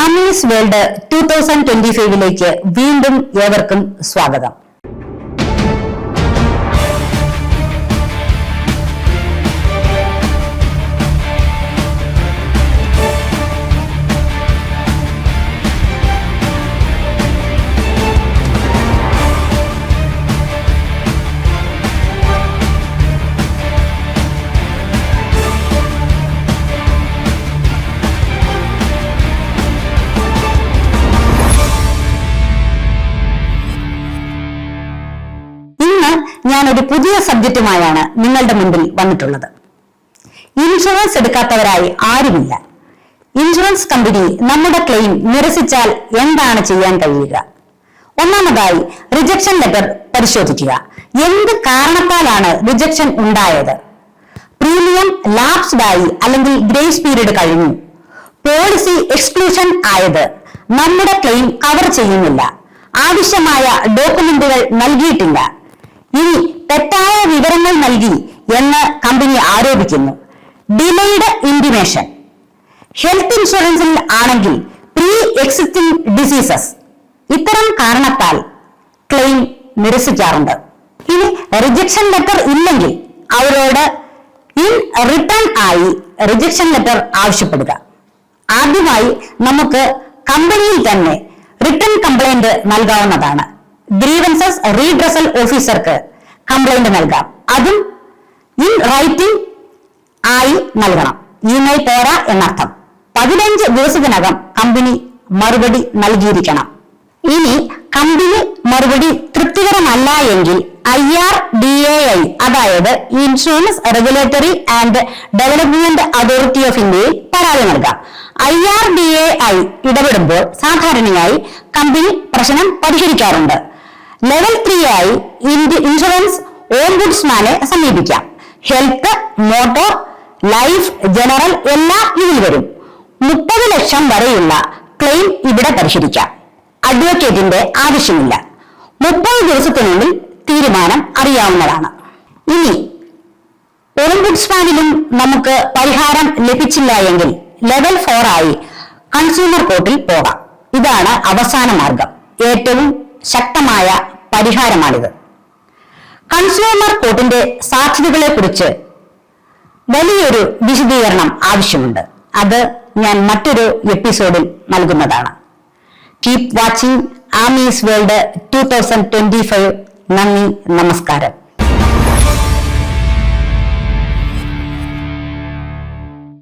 Ami's world two thousand twenty ഫൈവിലേക്ക് വീണ്ടും ഏവർക്കും സ്വാഗതം. ഞാൻ ഒരു പുതിയ സബ്ജക്റ്റുമായാണ് നിങ്ങളുടെ മുമ്പിൽ വന്നിട്ടുള്ളത്. ഇൻഷുറൻസ് എടുക്കാത്തവരായി ആരുമില്ല. ഇൻഷുറൻസ് കമ്പനി നമ്മുടെ ക്ലെയിം നിരസിച്ചാൽ എന്താണ് ചെയ്യാൻ കഴിയുക? ഒന്നാമതായി റിജക്ഷൻ ലെറ്റർ പരിശോധിക്കുക. എന്ത് കാരണത്താലാണ് റിജക്ഷൻ ഉണ്ടായത്? പ്രീമിയം ലാപ്സ്ഡ് ആയി അല്ലെങ്കിൽ ഗ്രേസ് പീരീഡ് കഴിഞ്ഞു. പോളിസി എക്സ്ക്ലൂഷൻ ആയത് നമ്മുടെ ക്ലെയിം കവർ ചെയ്യുന്നില്ല. ആവശ്യമായ ഡോക്യുമെന്റുകൾ നൽകിയിട്ടില്ല. ഇനി തെറ്റായ വിവരങ്ങൾ നൽകി എന്ന് കമ്പനി ആരോപിക്കുന്നു. ഡിലേഡ് ഇന്റിമേഷൻ ഹെൽത്ത് ഇൻഷുറൻസിൽ ആണെങ്കിൽ പ്രീ എക്സിസ്റ്റിംഗ് ഡിസീസസ് ഇത്തരം കാരണത്താൽ ക്ലെയിം നിരസിക്കാറുണ്ട്. ഇനി റിജക്ഷൻ ലെറ്റർ ഇല്ലെങ്കിൽ അവരോട് ഇൻ റിട്ടേൺ ആയി റിജക്ഷൻ ലെറ്റർ ആവശ്യപ്പെടുക. ആദ്യമായി നമുക്ക് കമ്പനിയിൽ തന്നെ റിട്ടേൺ കംപ്ലൈന്റ് നൽകാവുന്നതാണ്. ഗ്രീവൻസസ് റീഡ്രസൽ ഓഫീസർക്ക് കംപ്ലൈന്റ് നൽകാം. അതും ഇൻ റൈറ്റിംഗ് ആയി നൽകണം. ഇമെയിൽ പോരാ എന്നർത്ഥം. പതിനഞ്ച് ദിവസത്തിനകം കമ്പനി മറുപടി നൽകിയിരിക്കണം. ഇനി കമ്പനി മറുപടി തൃപ്തികരമല്ല എങ്കിൽ I R D A I അതായത് insurance regulatory and development authority of ഇന്ത്യയിൽ പരാതി നൽകാം. I R D A I ഇടപെടുമ്പോൾ സാധാരണയായി കമ്പനി പ്രശ്നം പരിഹരിക്കാറുണ്ട്. ലെവൽ ത്രീ ആയി ഇൻഷുറൻസ് ഓംബുഡ്സ്മാനെ സമീപിക്കാം. ഹെൽത്ത് മോട്ടോർ ലൈഫ് ജനറൽ എല്ലാം ഇതിൽ വരും. മുപ്പത് ലക്ഷം വരെയുള്ള ക്ലെയിം ഇവിടെ പരിശോധിക്കാം. അഡ്വക്കേറ്റിന്റെ ആവശ്യമില്ല. മുപ്പത് ദിവസത്തിനുള്ളിൽ തീരുമാനം അറിയാവുന്നതാണ്. ഇനി ഓംബുഡ്സ്മാനിലും നമുക്ക് പരിഹാരം ലഭിച്ചില്ല എങ്കിൽ ലെവൽ ഫോർ ആയി കൺസ്യൂമർ കോർട്ടിൽ പോകാം. ഇതാണ് അവസാന മാർഗം. ഏറ്റവും ശക്തമായ പരിഹാരമാണിത് കൺസ്യൂമർ കോർട്ടിന്റെ സാധ്യതകളെ കുറിച്ച് വലിയൊരു വിശദീകരണം ആവശ്യമുണ്ട്. അത് ഞാൻ മറ്റൊരു എപ്പിസോഡിൽ നൽകുന്നതാണ്. Keep watching Ami's world two thousand twenty five നന്ദി നമസ്കാരം.